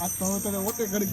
આ તો ઓતે કરી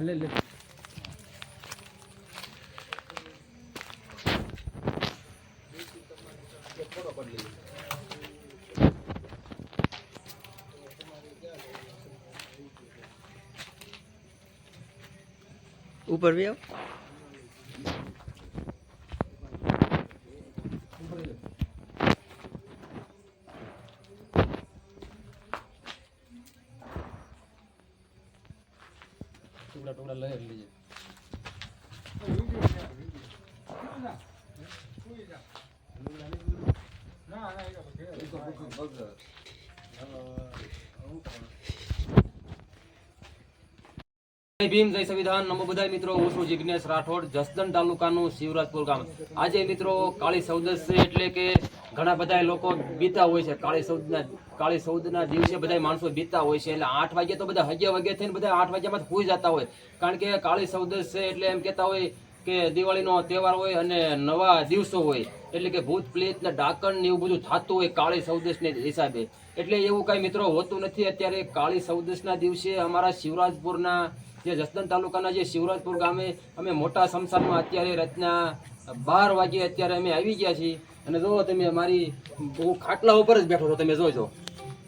લે લે. ઉપર બી આવ ભીમ, જય સંવિધાન. નમો બધાય મિત્રો, હું છું જિજ્ઞેશ રાઠોડ, જસદણ તાલુકાનું શિવરાજપુર ગામ. આજે મિત્રો કાળી ચૌદશ એટલે કે ઘણા બધા લોકો બીતા હોય છે. કાળી ચૌદના કાળી ચૌદના દિવસે બધા માણસો બીતા હોય છે. એટલે આઠ વાગે તો બધા અગિયાર વાગે થઈને બધા આઠ વાગ્યામાં સુઈ જતા હોય. કારણ કે કાળી ચૌદશ છે એટલે એમ કહેતા હોય કે દિવાળીનો તહેવાર હોય અને નવા દિવસો હોય, એટલે કે ભૂત, પ્લેત ને ને એવું બધું થતું હોય કાળી સૌદેશને હિસાબે. એટલે એવું કાંઈ મિત્રો હોતું નથી. અત્યારે કાળી સૌદેશના દિવસે અમારા શિવરાજપુરના જે જસદન તાલુકાના જે શિવરાજપુર ગામે અમે મોટા સમસારમાં અત્યારે રચના બાર વાગે અત્યારે અમે આવી ગયા છીએ. અને જો તમે મારી હું ખાટલા ઉપર જ બેઠો છો, તમે જોજો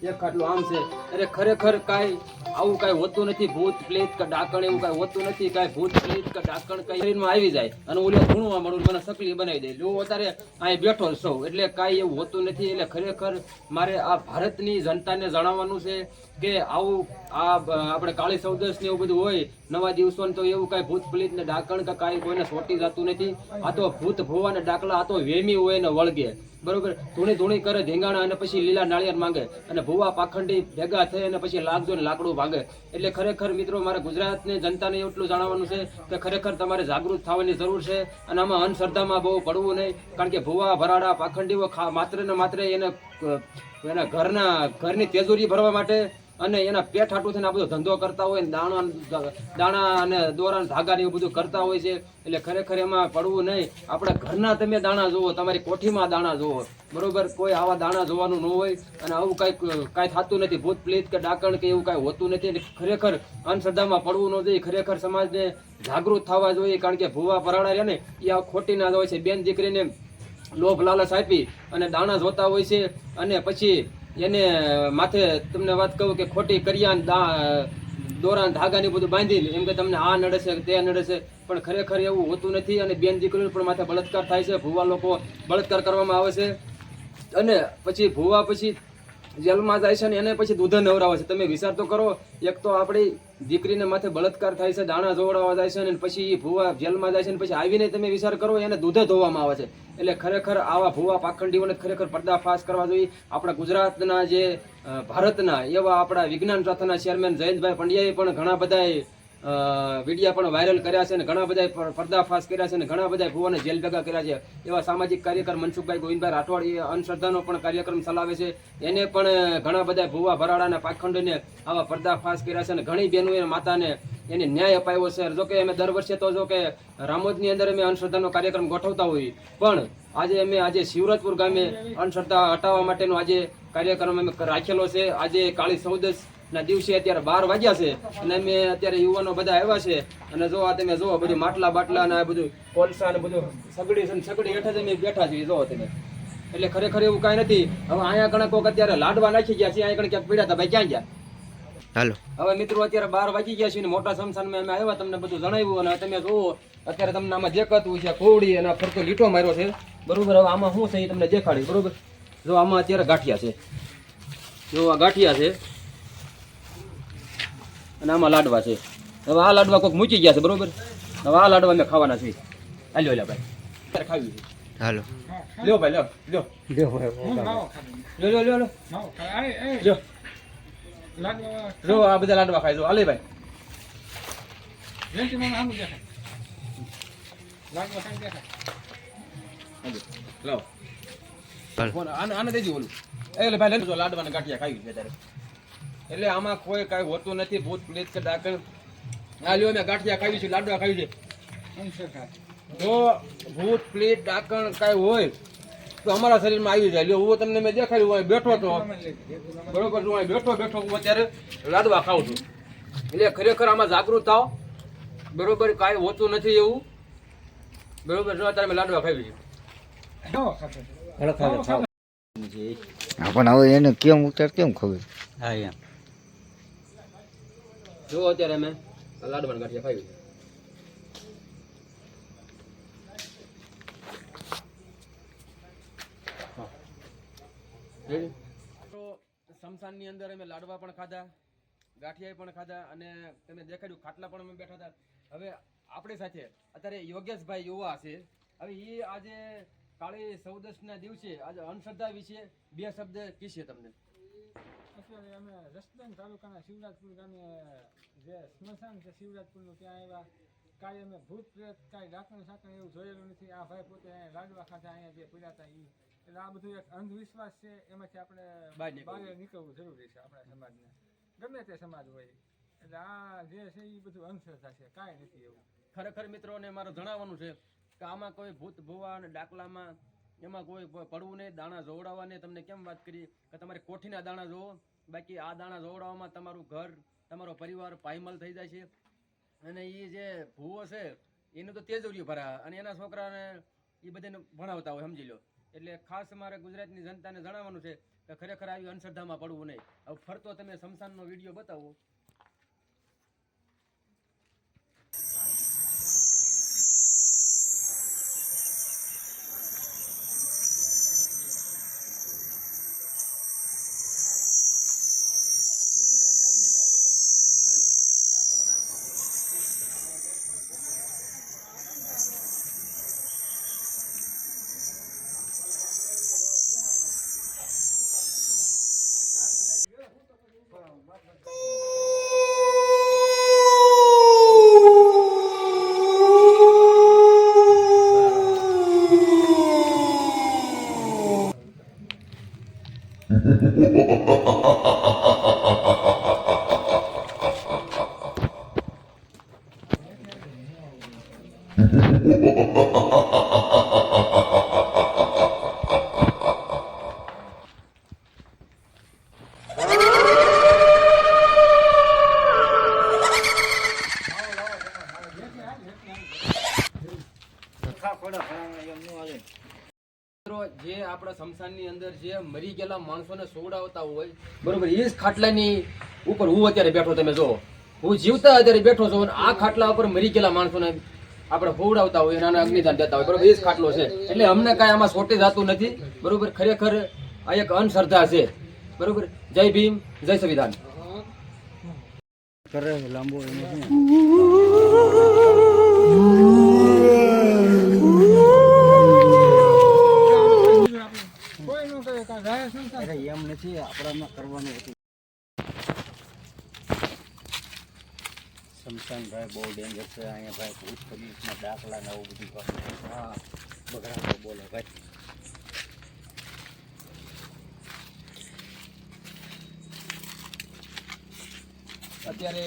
એક ખાટલું આમ છે. અરે ખરેખર કાંઈ આવું કાંઈ હોતું નથી. ભૂત, પ્લેત કે ડાકણ એવું કાંઈ હોતું નથી. કાંઈ ભૂત, પ્લેત કે ડાકણ કઈ શરીરમાં આવી જાય અને ઓલો ભૂણવા મળું મને સકલી બનાવી દે. હું અત્યારે અહીં બેઠો સૌ, એટલે કાંઈ એવું હોતું નથી. એટલે ખરેખર મારે આ ભારતની જનતાને જણાવવાનું છે કે આવું આ આપણે કાળી ચૌદશ ને એવું બધું હોય, નવા દિવસો તો એવું કાંઈ ભૂત, પ્લેત ને ડાકણ કે કાંઈ કોઈને સોટી જતું નથી. આ તો ભૂત ભોવા ને ડાકલા, આ તો વેમી હોય ને વળગે. બરોબર? ધૂણી ધૂણી કરે, ધીંગાણા અને પછી લીલા નાળિયેર માંગે અને ભુવા પાખંડી ભેગા થઈ અને પછી લાગજો ને લાકડું ભાંગે એટલે ખરેખર મિત્રો, મારે ગુજરાતની જનતાને એટલું જણાવવાનું છે કે ખરેખર તમારે જાગૃત થવાની જરૂર છે અને આમાં અંધશ્રદ્ધામાં બહુ પડવું નહીં. કારણ કે ભુવા, ભરાડા, પાખંડીઓ માત્ર ને માત્ર એને એના ઘરના, ઘરની તેજુરી ભરવા માટે અને એના પેટ હાટું થઈને આ બધો ધંધો કરતા હોય દાણા દાણા અને દોરા ધાગા ને એવું બધું કરતા હોય છે, એટલે ખરેખર એમાં પડવું નહીં. આપણે ઘરના તમે દાણા જોવો તમારી કોઠીમાં દાણા જોવો બરોબર? કોઈ આવા દાણા જોવાનું ન હોય અને આવું કાંઈક, કાંઈ થતું નથી. ભૂત પ્લેત કે ડાકણ કે એવું કાંઈ હોતું નથી. ખરેખર અંધશ્રદ્ધામાં પડવું ન જોઈએ. ખરેખર સમાજને જાગૃત થવા જોઈએ, કારણ કે ભૂવા પરાણા રહ્યા ને, એ આ ખોટી ના હોય છે. બેન દીકરીને લોભ લાલચ આપી અને દાણા જોતા હોય છે અને પછી એને માથે તમને વાત કહું કે ખોટી કર્યા ને દા- દોરા ને ધાગા બધું બાંધીને એમ કે તમને આ નડે તે નડે પણ ખરેખર એવું હોતું નથી અને બેન દીકરીઓ પણ માથે બળાત્કાર થાય છે, ભૂવા લોકો બળાત્કાર કરવામાં આવે છે. અને પછી ભૂવા પછી જેલમાં જાય છે ને એને પછી દૂધ નવરાવે છે. તમે વિચાર તો કરો, એક તો આપણી દીકરીને માથે બળાત્કાર થાય છે દાણા જોવડાવવા જાય છે અને પછી એ ભૂવા જેલમાં જાય છે ને પછી આવીને તમે વિચાર કરો એને દૂધે ધોવામાં આવે છે. એટલે ખરેખર આવા ભૂવા પાખંડીઓને ખરેખર પર્દાફાશ કરવા જોઈએ. આપણા ગુજરાતના જે ભારતના એવા આપણા વિજ્ઞાન રથના ચેરમેન જયંતભાઈ પંડ્યાએ પણ ઘણા બધા અ, વિડીયા પણ વાયરલ કર્યા છે અને ઘણા બધા પર્દાફાશ કર્યા છે અને ઘણા બધા ભુવાને જેલ ભેગા કર્યા છે. એવા સામાજિક કાર્યકર મનસુખભાઈ ગોવિંદભાઈ રાઠોડ એ અંધશ્રદ્ધાનો પણ કાર્યક્રમ ચલાવે છે. એને પણ ઘણા બધા ભુવા ભરાડાના પાખંડને આવા પર્દાફાશ કર્યા છે અને ઘણી બહેનોએ માતાને એને ન્યાય અપાયો છે. જો કે અમે દર વર્ષે તો જો કે રામોદની અંદર અમે અંધશ્રદ્ધાનો કાર્યક્રમ ગોઠવતા હોઈએ. પણ આજે અમે આજે શિવરાજપુર ગામે અંધશ્રદ્ધા હટાવવા માટેનો આજે કાર્યક્રમ અમે રાખેલો છે. આજે કાળી ચૌદસ ના દિવસે અત્યારે બાર વાગ્યા છે. અને અમે અત્યારે યુવાનો બધા આવ્યા છે. અને જો આ તમે જુઓ બધું માટલા બાટલા અને આ બધું કોલસા ને બધું સગડી છે સગડી હેઠળ અમે બેઠા છીએ. જુઓ તમે. એટલે ખરેખર એવું કાંઈ નથી. હવે અહીંયા ઘણા કોક અત્યારે લાડવા નાખી ગયા છે. અહીંયા ઘણા ક્યાંક પીડ્યા હતા. ભાઈ ક્યાં ગયા? હાલો. હવે મિત્રો અત્યારે બાર વાગી ગયા છે ને મોટા સમસાનમાં અમે આવ્યા તમને બધું જણાવ્યું અને તમે જુઓ અત્યારે તમને આમાં જે કતવું છે કોવડી અને ફરતો લીટો માર્યો છે. બરોબર હવે આમાં શું છે એ તમને દેખાડી બરોબર? જો આમાં અત્યારે ગાંઠિયા છે. જો આ ગાંઠિયા છે. અને આમાં લાડવા છે. હવે આ લાડવા કોઈક મૂકી ગયા છે બરોબર? હવે આ લાડવા મેં ખાવાના છે હાલ્યો લ્યો ભાઈ. ખાવી હાલો. લ્યો ભાઈ લ્યો લ્યો. લ્યો લ્યો લ્યો લ્યો લ્યો. જો આ બધા લાડવા ખાય. જો હાલે ભાઈ. લાવો હાલો. ફોન આને આને દેજો ઓલું. એ એટલે ભાઈ લેજો લાડવાના ગાંઠિયા ખાઈ છે ત્યારે એટલે આમાં કોઈ કાંઈ હોતું નથી ભૂત પ્લેત કે ડાકણ. આ લ્યો મેં ગાંઠિયા ખાવી છે લાડવા ખાવી છે. જો ભૂત પ્લેત ડાકણ કાંઈ હોય તો અમારા શરીરમાં આવી જાય. લ્યો હું તમને મેં દેખાડ્યું હોય બેઠો તો. બરોબર હું બેઠો બેઠો હું અત્યારે લાડવા ખાઉં છું. એટલે ખરેખર આમાં જાગૃત થાવ બરોબર કાંઈ હોતું નથી એવું. બરોબર જો અત્યારે મેં લાડવા ખાવી છે પણ હવે એને કેમ ઉતાર કેમ ખબર? હા એમ. જો અત્યારે અમે લાડવાના ગાંઠિયા ખાવી સમસાનની અંદર અમે લાડવા પણ ખાધા ગાંઠિયા પણ ખાધા અને તમે દેખાડ્યું, ખાટલા પણ અમે બેઠા હતા. હવે આપણી સાથે, અત્યારે યોગેશભાઈ યુવા છે હવે એ આજે કાળી સૌદશના દિવસે, આજે અંધશ્રદ્ધા વિશે બે શબ્દ કીશે તમને. અત્યારે અમે રસદન તાલુકાના શિવરાજપુર ગામે જે સ્મશાન છે શિવરાજપુરનું ત્યાં આવ્યા. કાંઈ અમે ભૂત પ્રેત કાંઈ ડાકણ સાકણ એવું જોયેલું નથી. આ ભાઈ પોતે અહીંયા લાડવા ખાતા અહીંયા જે પીડા હતા એ એટલે આ બધું એક અંધવિશ્વાસ છે એમાંથી આપણે બહાર નીકળવું. નીકળવું જરૂરી છે આપણા સમાજને. ગમે તે સમાજ હોય. એટલે આ જે છે એ બધું અંધશ્રદ્ધા છે કાંઈ નથી એવું. ખરેખર મિત્રોને મારે જણાવવાનું છે કે આમાં કોઈ ભૂત ભુવા અને ડાકલામાં એમાં કોઈ પડવું નહીં દાણા જોવડાવવા નહીં. તમને કેમ વાત કરી કે તમારે કોઠીના દાણા જોવો? બાકી આ દાણા જોવડાવવામાં તમારું ઘર, તમારો પરિવાર પાયમલ થઈ જાય છે. અને એ જે ભૂવો છે, એનું તો તેજોરીઓ ભરા અને એના છોકરાને એ બધાને ભણાવતા હોય, સમજી લો. એટલે ખાસ મારે ગુજરાતની જનતાને જણાવવાનું છે કે ખરેખર આવી અંધશ્રદ્ધામાં પડવું નહીં. હવે ફરતો તમે શમશાનનો વીડિયો બતાવો. જે આપણા શમશાનની અંદર જે મરી ગયેલા માણસોને સોવડાવતા હોય, બરોબર, એ જ ખાટલાની ઉપર હું અત્યારે બેઠો, તમે જો હું જીવતા અત્યારે બેઠો છું આ ખાટલા ઉપર મરી ગયેલા માણસોને આપણે હોવડાવતા હોય અને આને અગ્નિદાન દેતા હોય બરોબર? એ જ ખાટલો છે. એટલે અમને કાંઈ આમાં સોટે જતું નથી બરોબર? ખરેખર આ એક અંધશ્રદ્ધા છે. બરોબર? જય ભીમ જય સંવિધાન. કરે લાંબો એમ નથી આપણામાં કરવાનું હતું. શમશાન ભાઈ બહુ ડેન્જર છે અહીંયા ભાઈ ભૂત પોલીસના દાખલા ને આવું બધું. હા, બગડા બોલે ભાઈ અત્યારે